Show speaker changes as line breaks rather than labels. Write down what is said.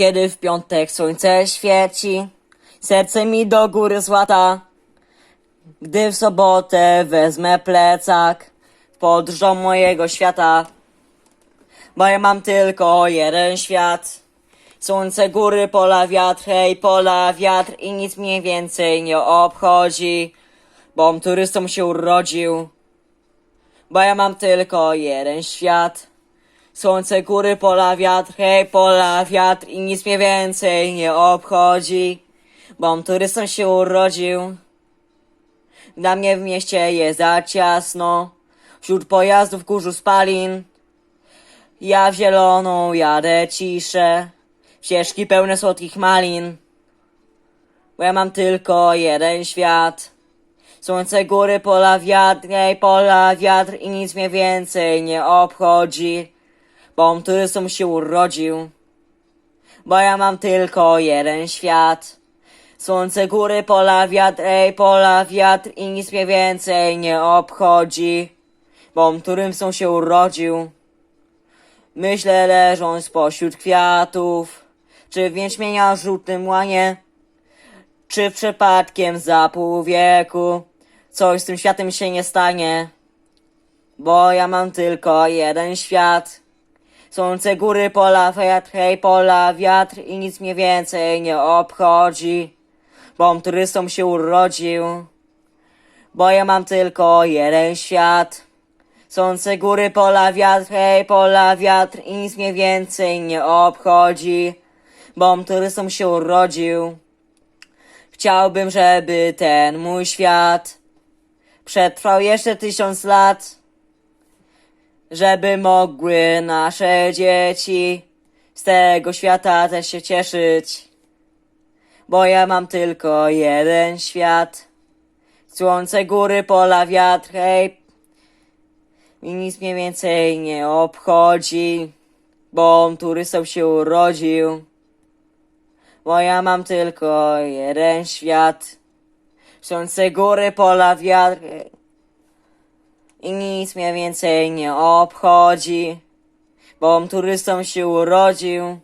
Kiedy w piątek słońce świeci, serce mi do góry złata. Gdy w sobotę wezmę plecak, w podróż do mojego świata. Bo ja mam tylko jeden świat. Słońce, góry, pola, wiatr, hej, pola, wiatr i nic mnie więcej nie obchodzi. Bom turystą się urodził. Bo ja mam tylko jeden świat. Słońce, góry, pola, wiatr, hej, pola, wiatr i nic mnie więcej nie obchodzi. Bom turystą się urodził. Dla mnie w mieście jest za ciasno. Wśród pojazdów kurzu spalin. Ja w zieloną jadę ciszę. Ścieżki pełne słodkich malin. Bo ja mam tylko jeden świat. Słońce, góry, pola, wiatr, hej, pola, wiatr i nic mnie więcej nie obchodzi. Bom turystą się urodził. Bo ja mam tylko jeden świat. Słońce, góry, pola, wiatr, ej, pola, wiatr i nic mnie więcej nie obchodzi. Bom turystą się urodził. Myślę leżąc pośród kwiatów, czy w jęczmienia żółtym łanie, czy przypadkiem za pół wieku coś z tym światem się nie stanie. Bo ja mam tylko jeden świat. Słońce, góry, pola, wiatr, hej, pola, wiatr i nic mnie więcej nie obchodzi. Bom turystą się urodził. Bo ja mam tylko jeden świat. Słońce, góry, pola, wiatr, hej, pola, wiatr i nic mnie więcej nie obchodzi. Bom turystą się urodził. Chciałbym, żeby ten mój świat przetrwał jeszcze tysiąc lat. Żeby mogły nasze dzieci z tego świata też się cieszyć. Bo ja mam tylko jeden świat. Słońce, góry, pola, wiatr, hej. I nic mnie więcej nie obchodzi. Bo on turystą się urodził. Bo ja mam tylko jeden świat. Słońce, góry, pola, wiatr. hej. I nic mnie więcej nie obchodzi. Bo on turystą się urodził.